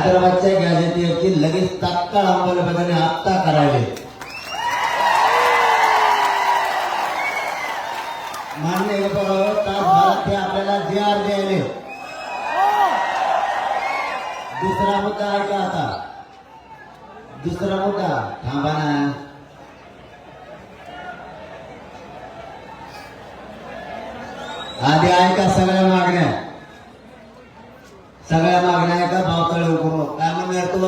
हैदराबादच्या गॅजेटियरची लगेच तात्काळ अंमलबजावणी आत्ता करावी. मान्य हे ते आपल्याला जे आर द्यायले दुसरा मुद्दा ऐका आता. दुसरा मुद्दा थांबा ना. आधी ऐका सगळ्या मागण्या सगळ्या मागण्या ऐका पावसाळे उकरू काय म्हणणार तू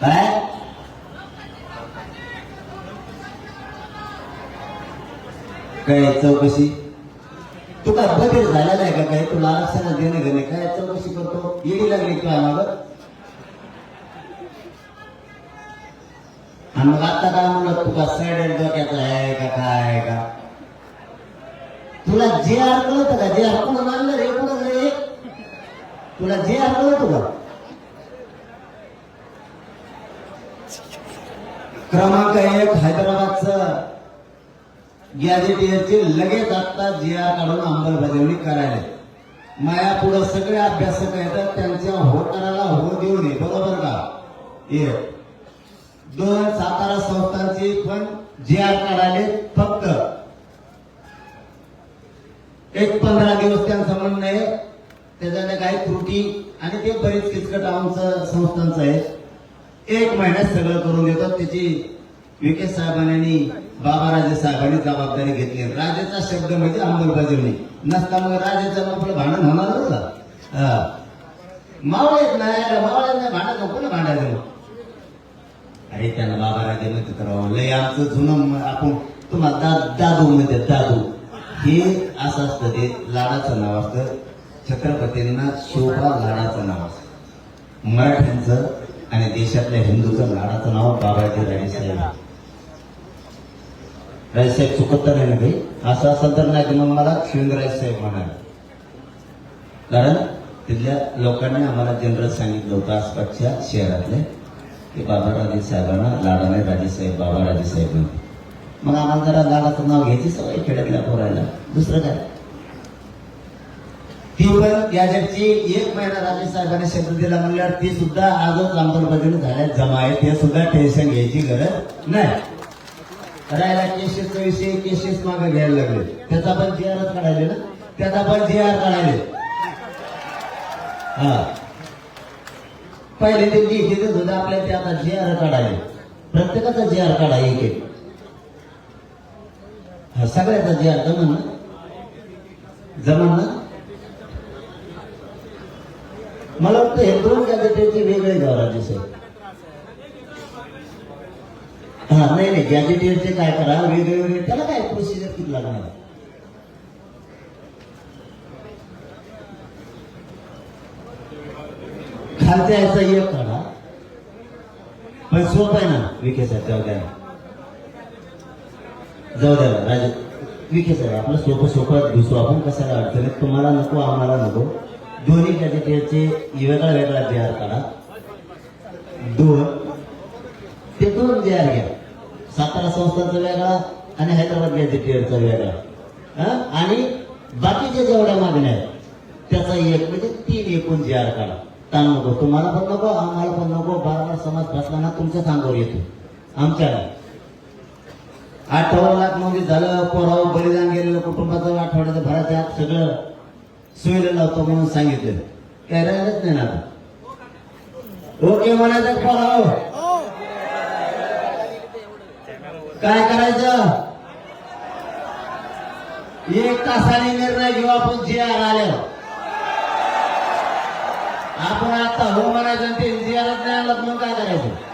काय काय चौकशी? तुला बदल झाला नाही का काय? तुला आरक्षण देणं घेणे काय चौकशी करतो? येडी लागली काय मागं? आणि मग आता काय म्हणलं तुका साईड डोक्याचा आहे का काय आहे का? तुला जे अडकलं होतं का? जे अडकून मानलं रे कोण रे. तुला जे अडकलं होतं का? क्रमांक एक हैदराबादचं गॅजेटियरची लगेच आता जी आर काढून अंमलबजावणी करायला. माया पुढे सगळे अभ्यासक येतात त्यांच्या होकाराला हो देऊ नये बरोबर का? एक. दोन सातारा संस्थांची पण जी आर काढायले फक्त. एक पंधरा दिवस त्यांचं म्हणणं आहे त्याच्याने काही त्रुटी आणि ते बरीच किचकट आमचं संस्थांचं आहे. एक महिन्यात सगळं करून देतात त्याची विखे साहेबांनी बाबाराजे साहेबांनी जबाबदारी घेतली. राजाचा शब्द म्हणजे अंमलबजावणी. नसता मग राजाचं आपलं भांडण होणार मावळ मावळेत नाही मावळेत नाही भांडण नको ना भांडायचं अरे त्यांना बाबा राजे म्हणते तर लय आमचं जुनं आपण तुम्हाला दा दादू म्हणते दादू. हे असं असतं ते लाडाचं नाव असतं. छत्रपतींना शोभा लाडाचं नाव असतं. मराठ्यांचं आणि देशातल्या हिंदूचं लाडाचं नाव बाबाजी राजे साहेब. चुकत तर नाही ना काही असं असेल तर नाही मग मला शिवराज साहेब म्हणाले. कारण तिथल्या लोकांनी आम्हाला जनरल सांगितलं होतं आसपासच्या शहरातले की बाबाराजे साहेबांना लाडाने राजेसाहेब बाबा राजेसाहेब म्हणते मग आम्हाला जरा लाडाचं नाव घ्यायची सवय खेड्यातल्या पोरायला. दुसरं काय? ती पण गॅजेटची एक महिना राजेसाहेबांनी शब्द दिला म्हणल्यावर ती सुद्धा आजच अंमलबजावणी झाल्या जमा आहे ते सुद्धा टेन्शन घ्यायची गरज नाही. राहिला केसेसचा विषय केसेस मागे घ्यायला लागले. त्याचा पण जी आरच काढायले ना? त्याचा पण जी आर काढायले. हा. पहिले ते लिहिते देत होते आपल्या ते आता जी आर काढायले. प्रत्येकाचा जी आर काढा एक एक. हा सगळ्याचा जी आर जमन ना? जमन ना? मला वाटतं हे दोन गॅजेटेचे वेगळे घ्यावं राज्य साहेब हा नाही नाही गॅजेटेचे काय करा वेगळे वेगळे. त्याला काय प्रोसिजर किती लागणार? खालच्या याचा एक काढा. पण सोप आहे ना विखे साहेब जाऊ द्या. जाऊ द्या राजे. विखे साहेब आपलं सोपं सोपं दिसू आपण कशाला अडचणीत? तुम्हाला नको आम्हाला नको. दोन्ही कॅटेगरीचे वेगळा वेगळा जे आर काढा. दोन. ते दोन जे आर घ्या. सातारा संस्थांचा वेगळा आणि हैदराबाद गॅजेटियरचा वेगळा. आणि बाकीच्या जेवढ्या मागण्या आहेत त्याचा एक म्हणजे तीन एकूण जे आर काढा. ताण नको? तुम्हाला पण नको आम्हाला पण नको. बार समाज फसला ना सांगावर येतो. आमच्या आठवडा अठ्ठावन्न लाखमध्ये झालं पोराव बलिदान गेलेलं कुटुंबाचं आठवड्याचं भराच्या सगळं सोयीला लावतो म्हणून सांगितलं. काय राहिलंच नाही ना ओके म्हणायचं हो. पोराव काय करायचं? एक तासाने निर्णय घेऊ आपण जे आर आल्यावर आपण आता हो म्हणायचं ते जे आरच नाही आलं म्हणून काय करायचं?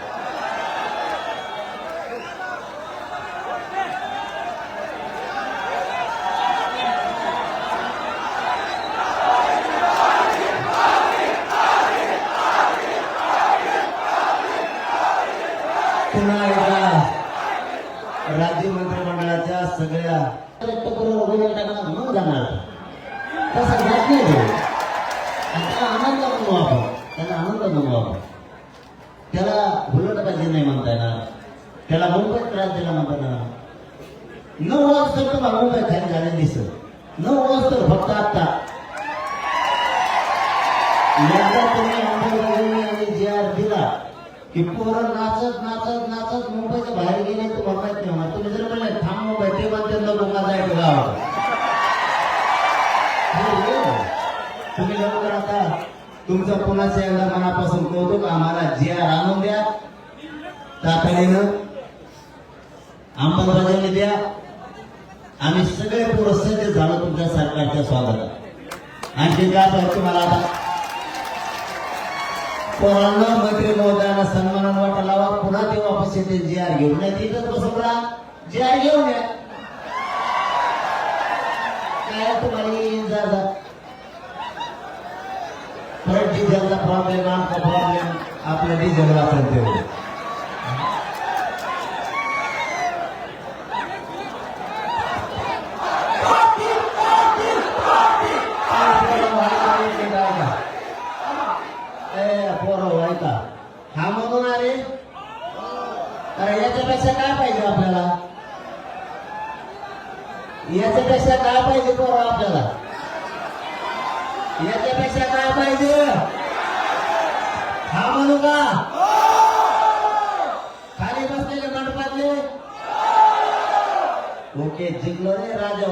पुन्हा एकदा राज्य मंत्रिमंडळाच्या सगळ्या टाकणार मग जाणार. तसं घ्यात नाही त्याला आनंद म्हणू आपण. त्याला आनंद म्हणू आपण. त्याला हुलटबाजी नाही म्हणता येणार. त्याला मुंबईत त्रास दिला म्हणता येणार. नऊ वाजता तर मुंबई खाली दिसत नऊ वाजता फक्त आता एकदा तुम्ही आणि जे आर दिला की पोरं तुम्ही लवकर आता. तुमचं पुन्हा एकदा मनापासून कौतुक आम्हाला जे आणून द्या. तातडीनं अंमलबजावणी द्या. आम्ही सगळे पोरं सज्ज झालो तुमच्या सरकारच्या स्वागतात. आणखी काय पाहिजे तुम्हाला आता? पोरांना मंत्री महोदयांना सन्मानानं वाटा लावा. पुन्हा ते वापस येते जी आर घेऊन नाही तिथंच बसवला जी आर घेऊन या. काय तुम्हाला येईन जा जा परत डिझेलचा प्रॉब्लेम आमचा प्रॉब्लेम आपल्या डिझेल वाचन तेवढं पोरं व्हायचा हा म्हणून अरे अरे याच्यापेक्षा काय पाहिजे आपल्याला याच्यापेक्षा काय पाहिजे पोरा आपल्याला? याच्यापेक्षा काय पाहिजे? हा म्हणू का? खाली बसलेले मंडपातले? ओके जिंकलो रे राजा